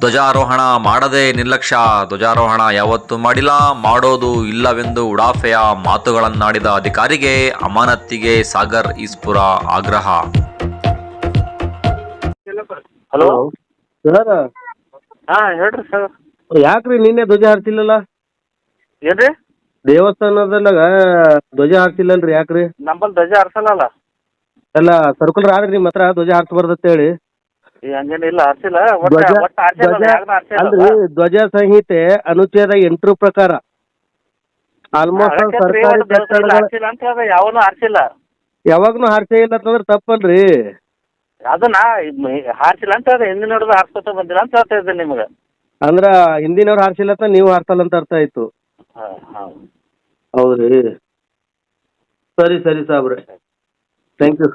ಧ್ವಜಾರೋಹಣ ಮಾಡದೆ ನಿರ್ಲಕ್ಷ್ಯ. ಧ್ವಜಾರೋಹಣ ಯಾವತ್ತೂ ಮಾಡಿಲ್ಲ ಮಾಡೋದು ಇಲ್ಲವೆಂದು ಉಡಾಫೆಯ ಮಾತುಗಳನ್ನಾಡಿದ ಅಧಿಕಾರಿಗೆ ಅಮಾನತ್ತಿಗೆ ಸಾಗರ್ ಈಸ್ಪುರ ಆಗ್ರಹ. ಹಲೋ? ಸರ್ ಹಾ ಹೇಳ್ರಿ ಸರ್. ಯಾಕ್ರಿ ನಿನ್ನೆ ಧ್ವಜ ಹಾರ್ತಿಲ್ಲಲ್ಲ? ಏನ್ರಿ? ದೇವಸ್ಥಾನದಲ್ಲಾಗ ಧ್ವಜ ಹಾರ್ತಿಲ್ಲಲ್ರಿ ಯಾಕ್ರಿ? ನಮ್ಮಲ್ಲಿ ಧ್ವಜ ಹರ್ಸಲ್ಲಲ್ಲ. ಅಲ್ಲ ಸರ್ಕುಲರ್ ಆದ್ರಿ ನಿಮ್ಮ ಹತ್ರ ಧ್ವಜ ಅಂತ ಹೇಳಿ ಹಂಗೇನಿಲ್ಲ ಹರ್ಸಿಲ್ಲ ಒಟ್ಟ ಧ್ವಜ ಒಟ್ಟ ಹರ್ಸಿಲ್ಲ ಧ್ವಜ ಯಾರ್ನ ಹರ್ಸಿಲ್ಲ ಅಲ್ರಿ ಧ್ವಜ ಸಂಹಿತೆ ಅನುಚ್ಛೇದ ಎಂಟರ ಪ್ರಕಾರ. ಆಲ್ಮೋಸ್ಟ್ ಸರ್ಕಾರಿ ಕಟ್ಟಡಗಳ ಹರ್ಸಿಲ್ಲ ಅಂತ ಹೇಳ್ದೆ ಯಾವನು ಹರ್ಸಿಲ್ಲ ಯಾವಾಗ್ನು ಹಾರಿಸೇ ಇಲ್ಲ ಅಂತಂದ್ರೆ ತಪ್ಪಲ್ರಿ. ಅದನ್ನ ಹಾರ್ಸಿಲ್ಲ ಅಂತ ಹೇಳ್ದೆ ಹಿಂದಿನ ನೋಡಿದ ಹಾರ್ಸ್ಕೊತ ಬಂದಿಲ್ಲ ಅಂತ ಹೇಳ್ತಾ ಇದ್ದೆ ನಿಮ್ಗೆ. ಅಂದ್ರ ಹಿಂದಿನವ್ರು ಹಾರ್ಸಿಲ್ಲ ಅಂತ ನೀವು ಹಾರ್ಸಲ್ಲ ಅಂತ ಅರ್ಥ ಆಯ್ತು. ಹಾ ಹಾ. ಹೌದ್ರಿ. ಸರಿ ಸರಿ ಸಾಬ್ರೆ. ಥ್ಯಾಂಕ್ ಯು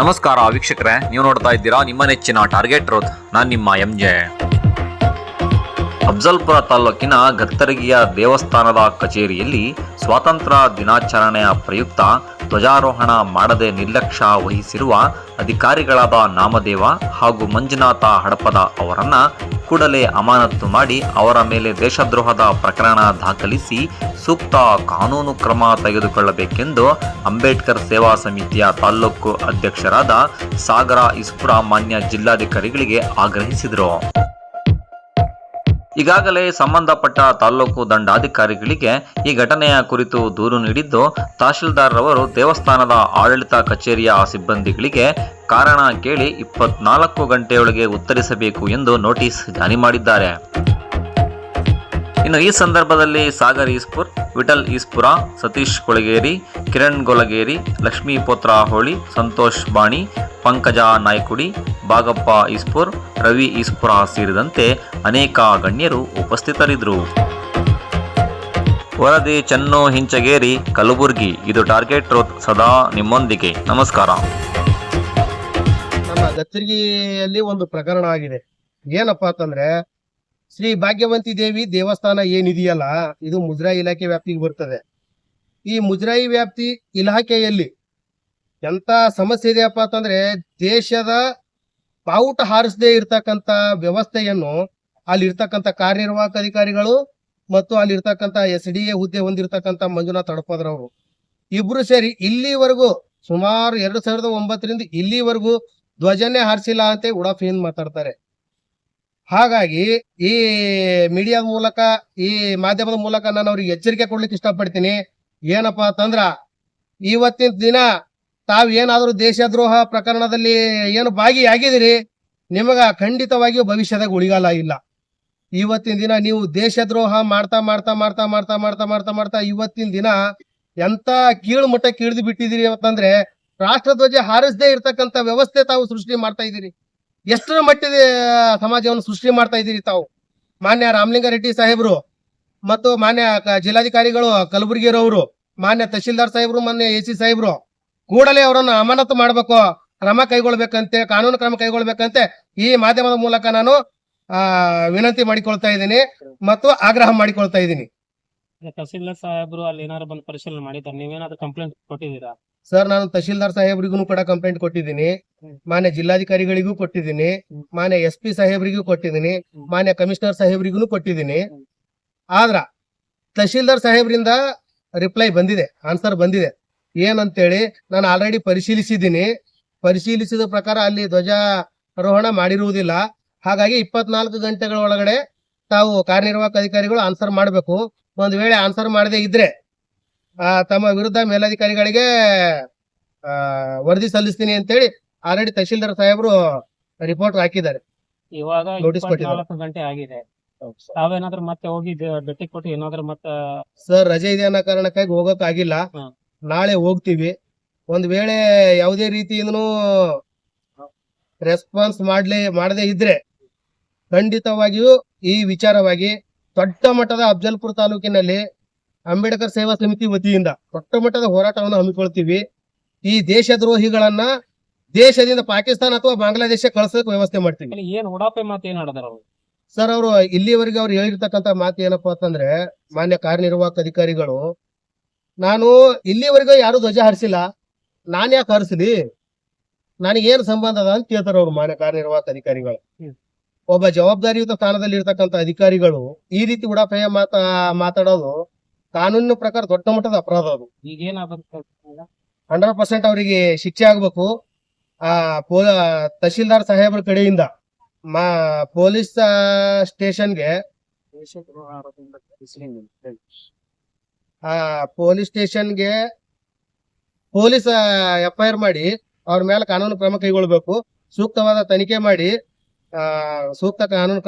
ನಮಸ್ಕಾರ ವೀಕ್ಷಕರೇ, ನೀವು ನೋಡ್ತಾ ಇದ್ದೀರಾ ನಿಮ್ಮ ನೆಚ್ಚಿನ ಟಾರ್ಗೆಟ್ ರೋತ್ ನಾನು ನಿಮ್ಮ ಎಂ ಜೆ ಅಫ್ಜಲ್ಪುರ ತಾಲೂಕಿನ ಗತ್ತರಗಿಯ ದೇವಸ್ಥಾನದ ಕಚೇರಿಯಲ್ಲಿ ಸ್ವಾತಂತ್ರ್ಯ ದಿನಾಚರಣೆಯ ಪ್ರಯುಕ್ತ ಧ್ವಜಾರೋಹಣ ಮಾಡದೆ ನಿರ್ಲಕ್ಷ್ಯ ವಹಿಸಿರುವ ಅಧಿಕಾರಿಗಳಾದ ನಾಮದೇವ ಹಾಗೂ ಮಂಜುನಾಥ ಹಡಪದ ಅವರನ್ನ ಕೂಡಲೇ ಅಮಾನತ್ತು ಮಾಡಿ ಅವರ ಮೇಲೆ ದೇಶದ್ರೋಹದ ಪ್ರಕರಣ ದಾಖಲಿಸಿ ಸೂಕ್ತ ಕಾನೂನು ಕ್ರಮ ತೆಗೆದುಕೊಳ್ಳಬೇಕೆಂದು ಅಂಬೇಡ್ಕರ್ ಸೇವಾ ಸಮಿತಿಯ ತಾಲ್ಲೂಕು ಅಧ್ಯಕ್ಷರಾದ ಸಾಗರ ಇಸ್ಪುರ ಮಾನ್ಯ ಜಿಲ್ಲಾಧಿಕಾರಿಗಳಿಗೆ ಆಗ್ರಹಿಸಿದರು. ಈಗಾಗಲೇ ಸಂಬಂಧಪಟ್ಟ ತಾಲೂಕು ದಂಡಾಧಿಕಾರಿಗಳಿಗೆ ಈ ಘಟನೆಯ ಕುರಿತು ದೂರು ನೀಡಿದ್ದು ತಹಶೀಲ್ದಾರ್ ರವರು ದೇವಸ್ಥಾನದ ಆಡಳಿತ ಕಚೇರಿಯ ಸಿಬ್ಬಂದಿಗಳಿಗೆ ಕಾರಣ ಕೇಳಿ ಇಪ್ಪತ್ನಾಲ್ಕು ಗಂಟೆಯೊಳಗೆ ಉತ್ತರಿಸಬೇಕು ಎಂದು ನೋಟಿಸ್ ಜಾರಿ ಮಾಡಿದ್ದಾರೆ. ಇನ್ನು ಈ ಸಂದರ್ಭದಲ್ಲಿ ಸಾಗರ್ ಈಸ್ಪುರ್, ವಿಠಲ್ ಈಸ್ಪುರ, ಸತೀಶ್ ಕೊಳಗೇರಿ, ಕಿರಣ್ ಗೊಲಗೇರಿ ಲಕ್ಷ್ಮೀ ಪೋತ್ರ ಹೋಳಿ, ಸಂತೋಷ್ ಬಾಣಿ, ಪಂಕಜ ನಾಯ್ಕುಡಿ, ಬಾಗಪ್ಪ ಈಸ್ಪುರ್ ರವಿ ಈಸ್ಪುರ ಸೇರಿದಂತೆ ಅನೇಕ ಗಣ್ಯರು ಉಪಸ್ಥಿತರಿದ್ದರು. ವರದಿ ಚನ್ನು ಹಿಂಚಗೇರಿ, ಕಲಬುರ್ಗಿ. ಇದು ಟಾರ್ಗೆಟ್ ರೋತ್ ಸದಾ ನಿಮ್ಮೊಂದಿಗೆ. ನಮಸ್ಕಾರ. ನಮ್ಮ ಗತ್ತರಿಗೆಯಲ್ಲಿ ಒಂದು ಪ್ರಕರಣ ಆಗಿದೆ. ಏನಪ್ಪಾ ಅಂತಂದ್ರೆ, ಶ್ರೀ ಭಾಗ್ಯವಂತಿ ದೇವಿ ದೇವಸ್ಥಾನ ಏನಿದೆಯಲ್ಲ, ಇದು ಮುಜರಾಯಿ ಇಲಾಖೆ ವ್ಯಾಪ್ತಿಗೆ ಬರ್ತದೆ. ಈ ಮುಜರಾಯಿ ವ್ಯಾಪ್ತಿ ಇಲಾಖೆಯಲ್ಲಿ ಎಂತ ಸಮಸ್ಯೆ ಇದೆಯಪ್ಪ ಅಂತಂದ್ರೆ, ದೇಶದ ಬಾವುಟ ಹಾರಿಸದೇ ಇರ್ತಕ್ಕಂತ ವ್ಯವಸ್ಥೆಯನ್ನು ಅಲ್ಲಿ ಇರ್ತಕ್ಕಂತ ಕಾರ್ಯನಿರ್ವಾಹಕ ಅಧಿಕಾರಿಗಳು ಮತ್ತು ಅಲ್ಲಿ ಇರ್ತಕ್ಕಂತ ಎಸ್ ಡಿ ಎ ಹುದ್ದೆ ಹೊಂದಿರತಕ್ಕಂತ ಮಂಜುನಾಥ್ ತಡಪದ್ರವರು ಇಬ್ರು ಸೇರಿ ಇಲ್ಲಿವರೆಗೂ ಸುಮಾರು ಎರಡು ಸಾವಿರದ ಒಂಬತ್ತರಿಂದ ಇಲ್ಲಿವರೆಗೂ ಧ್ವಜನೇ ಹಾರಿಸಿಲ್ಲ ಅಂತ ಉಡಾಫಿಯಿಂದ ಮಾತಾಡ್ತಾರೆ. ಹಾಗಾಗಿ ಈ ಮೀಡಿಯಾದ ಮೂಲಕ, ಈ ಮಾಧ್ಯಮದ ಮೂಲಕ ನಾನು ಅವ್ರಿಗೆ ಎಚ್ಚರಿಕೆ ಕೊಡ್ಲಿಕ್ಕೆ ಇಷ್ಟಪಡ್ತೀನಿ. ಏನಪ್ಪಾ ಅಂತಂದ್ರ, ಇವತ್ತಿನ ದಿನ ತಾವ್ ಏನಾದರೂ ದೇಶದ್ರೋಹ ಪ್ರಕರಣದಲ್ಲಿ ಏನು ಭಾಗಿಯಾಗಿದ್ದೀರಿ, ನಿಮಗೆ ಖಂಡಿತವಾಗಿಯೂ ಭವಿಷ್ಯದಾಗ ಉಳಿಗಾಲ ಇಲ್ಲ. ಇವತ್ತಿನ ದಿನ ನೀವು ದೇಶದ್ರೋಹ ಮಾಡ್ತಾ ಮಾಡ್ತಾ ಮಾಡ್ತಾ ಮಾಡ್ತಾ ಮಾಡ್ತಾ ಮಾಡ್ತಾ ಮಾಡ್ತಾ ಇವತ್ತಿನ ದಿನ ಎಂತ ಕೀಳು ಮಟ್ಟಕ್ಕೆ ಇಳಿದು ಬಿಟ್ಟಿದ್ದೀರಿ ಅಂತಂದ್ರೆ ರಾಷ್ಟ್ರಧ್ವಜ ಹಾರಿಸದೇ ಇರ್ತಕ್ಕಂಥ ವ್ಯವಸ್ಥೆ ತಾವು ಸೃಷ್ಟಿ ಮಾಡ್ತಾ ಇದ್ದೀರಿ. ಎಷ್ಟರ ಮಟ್ಟದ ಸಮಾಜವನ್ನು ಸೃಷ್ಟಿ ಮಾಡ್ತಾ ಇದ್ದೀರಿ ತಾವು? ಮಾನ್ಯ ರಾಮಲಿಂಗಾರೆಡ್ಡಿ ಸಾಹೇಬರು ಮತ್ತು ಮಾನ್ಯ ಜಿಲ್ಲಾಧಿಕಾರಿಗಳು ಕಲಬುರಗಿರವರು ಮಾನ್ಯ ತಹಶೀಲ್ದಾರ್ ಸಾಹೇಬರು, ಮಾನ್ಯ ಎ ಸಿ ಸಾಹೇಬರು ಕೂಡಲೇ ಅವರನ್ನು ಅಮಾನತು ಮಾಡಬೇಕು ಕ್ರಮ ಕೈಗೊಳ್ಬೇಕಂತೆ ಕಾನೂನು ಕ್ರಮ ಕೈಗೊಳ್ಬೇಕಂತೆ ಈ ಮಾಧ್ಯಮದ ಮೂಲಕ ನಾನು ಆ ವಿನಂತಿ ಮಾಡಿಕೊಳ್ತಾ ಇದ್ದೀನಿ ಮತ್ತು ಆಗ್ರಹ ಮಾಡಿಕೊಳ್ತಾ ಇದ್ದೀನಿ. ತಹಸೀಲ್ದಾರ್ ಸಾಹೇಬ್ರು ಅಲ್ಲಿ ಏನಾದ್ರು ಬಂದು ಪರಿಶೀಲನೆ ಮಾಡಿದ್ದಾರೆ ನೀವೇನಾದ್ರು ಕಂಪ್ಲೇಂಟ್ ಕೊಟ್ಟಿದ್ದೀರಾ? ಸರ್ ನಾನು ತಹಶೀಲ್ದಾರ್ ಸಾಹೇಬ್ರಿಗೂ ಕೂಡ ಕಂಪ್ಲೇಂಟ್ ಕೊಟ್ಟಿದ್ದೀನಿ. ಮಾನ್ಯ ಜಿಲ್ಲಾಧಿಕಾರಿಗಳಿಗೂ ಕೊಟ್ಟಿದ್ದೀನಿ. ಮಾನ್ಯ ಎಸ್ ಪಿ ಸಾಹೇಬ್ರಿಗೂ ಕೊಟ್ಟಿದ್ದೀನಿ. ಮಾನ್ಯ ಕಮಿಷನರ್ ಸಾಹೇಬ್ರಿಗೂ ಕೊಟ್ಟಿದ್ದೀನಿ. ಆದ್ರ ತಹಶೀಲ್ದಾರ್ ಸಾಹೇಬ್ರಿಂದ ರಿಪ್ಲೈ ಬಂದಿದೆ ಆನ್ಸರ್ ಬಂದಿದೆ. ಏನಂತೇಳಿ ನಾನು ಆಲ್ರೆಡಿ ಪರಿಶೀಲಿಸಿದ್ದೀನಿ. ಪರಿಶೀಲಿಸಿದ ಪ್ರಕಾರ ಅಲ್ಲಿ ಧ್ವಜಾರೋಹಣ ಮಾಡಿರುವುದಿಲ್ಲ. ಹಾಗಾಗಿ ಇಪ್ಪತ್ನಾಲ್ಕು ಗಂಟೆಗಳ ಒಳಗಡೆ ತಾವು ಕಾರ್ಯನಿರ್ವಾಹಕ ಅಧಿಕಾರಿಗಳು ಆನ್ಸರ್ ಮಾಡಬೇಕು. ಒಂದು ವೇಳೆ ಆನ್ಸರ್ ಮಾಡದೇ ಇದ್ರೆ ತಮ್ಮ ವಿರುದ್ಧ ಮೇಲಧಿಕಾರಿಗಳಿಗೆ ಆ, ವರದಿ ಸಲ್ಲಿಸ್ತೀನಿ ಅಂತೇಳಿ ಆಲ್ರೆಡಿ ತಹಶೀಲ್ದಾರ್ ಸಾಹೇಬರು ರಿಪೋರ್ಟ್ ಹಾಕಿದ್ದಾರೆ. ಇವಾಗ Notice ಇಪ್ಪತ್ನಾಲ್ಕು ಗಂಟೆ ಆಗಿದೆ. ತಾವೇನಾದ್ರೂ ಮತ್ತೆ ಹೋಗಿ ದೇ- ಭೇಟಿ ಕೊಟ್ಟು ಏನಾದ್ರು ಮತ್ತೆ ಸರ್ ರಜೆ ಇದೆ ಅನ್ನೋ ಕಾರಣಕ್ಕಾಗಿ ಹೋಗಕ್ ಆಗಿಲ್ಲ. ನಾಳೆ ಹೋಗ್ತೀವಿ. ಒಂದು ವೇಳೆ ಯಾವುದೇ ರೀತಿಯಿಂದನೂ ರೆಸ್ಪಾನ್ಸ್ ಮಾಡಲಿ ಮಾಡದೇ ಇದ್ರೆ ಖಂಡಿತವಾಗಿಯೂ ಈ ವಿಚಾರವಾಗಿ ದೊಡ್ಡ ಮಟ್ಟದ ಅಫ್ಜಲ್ಪುರ ತಾಲೂಕಿನಲ್ಲಿ ಅಂಬೇಡ್ಕರ್ ಸೇವಾ ಸಮಿತಿ ವತಿಯಿಂದ ದೊಡ್ಡ ಮಟ್ಟದ ಹೋರಾಟವನ್ನು ಹಮ್ಮಿಕೊಳ್ತೀವಿ. ಈ ದೇಶದ್ರೋಹಿಗಳನ್ನ ದೇಶದಿಂದ ಪಾಕಿಸ್ತಾನ ಅಥವಾ ಬಾಂಗ್ಲಾದೇಶ ಕಳ್ಸೋಕೆ ವ್ಯವಸ್ಥೆ ಮಾಡ್ತೀವಿ. ಅಲ್ಲಿ ಏನ್ ಉಡಾಪೆ ಮಾತು ಏನ್ ಆಡದಾರ ಅವ್ರು? ಸರ್ ಅವರು ಇಲ್ಲಿವರೆಗೆ ಅವ್ರು ಹೇಳಿರ್ತಕ್ಕಂಥ ಮಾತು ಏನಪ್ಪಾ ಅಂತಂದ್ರೆ ಮಾನ್ಯ ಕಾರ್ಯನಿರ್ವಾಹಕ ಅಧಿಕಾರಿಗಳು ನಾನು ಇಲ್ಲಿವರೆಗೂ ಯಾರು ಧ್ವಜ ಹರಿಸಿಲ್ಲ. ನಾನು ಯಾಕೆ ನನಗೆ ನನಗೇನು ಸಂಬಂಧ ಅದ ಅಂತ ಕೇಳ್ತಾರೆ ಅವ್ರು ಮಾನ್ಯ ಕಾರ್ಯನಿರ್ವಾಹಕ ಅಧಿಕಾರಿಗಳು. ಒಬ್ಬ ಜವಾಬ್ದಾರಿಯುತ ಸ್ಥಾನದಲ್ಲಿ ಇರ್ತಕ್ಕಂಥ ಅಧಿಕಾರಿಗಳು ಈ ರೀತಿ ಉಡಾಫೆಯ ಮಾತಾ ಮಾತಾಡೋದು ಕಾನೂನಿನ ಪ್ರಕಾರ ದೊಡ್ಡ ಮಟ್ಟದ ಅಪರಾಧ ಅದು. ಹಂಡ್ರೆಡ್ ಪರ್ಸೆಂಟ್ ಅವರಿಗೆ ಶಿಕ್ಷೆ ಆಗ್ಬೇಕು. ಆ ಪೋ ತಹಶೀಲ್ದಾರ್ ಸಾಹೇಬ್ರ ಕಡೆಯಿಂದ ಮಾ ಪೊಲೀಸ್ ಸ್ಟೇಷನ್ಗೆ ಆ ಪೊಲೀಸ್ ಸ್ಟೇಷನ್ಗೆ ಪೊಲೀಸ್ ಎಫ್ ಐ ಆರ್ ಮಾಡಿ, ಅವ್ರ ಮೇಲೆ ಕಾನೂನು ಕ್ರಮ ಕೈಗೊಳ್ಬೇಕು. ಸೂಕ್ತವಾದ ತನಿಖೆ ಮಾಡಿ ಸೂಕ್ತ ಕಾನೂನು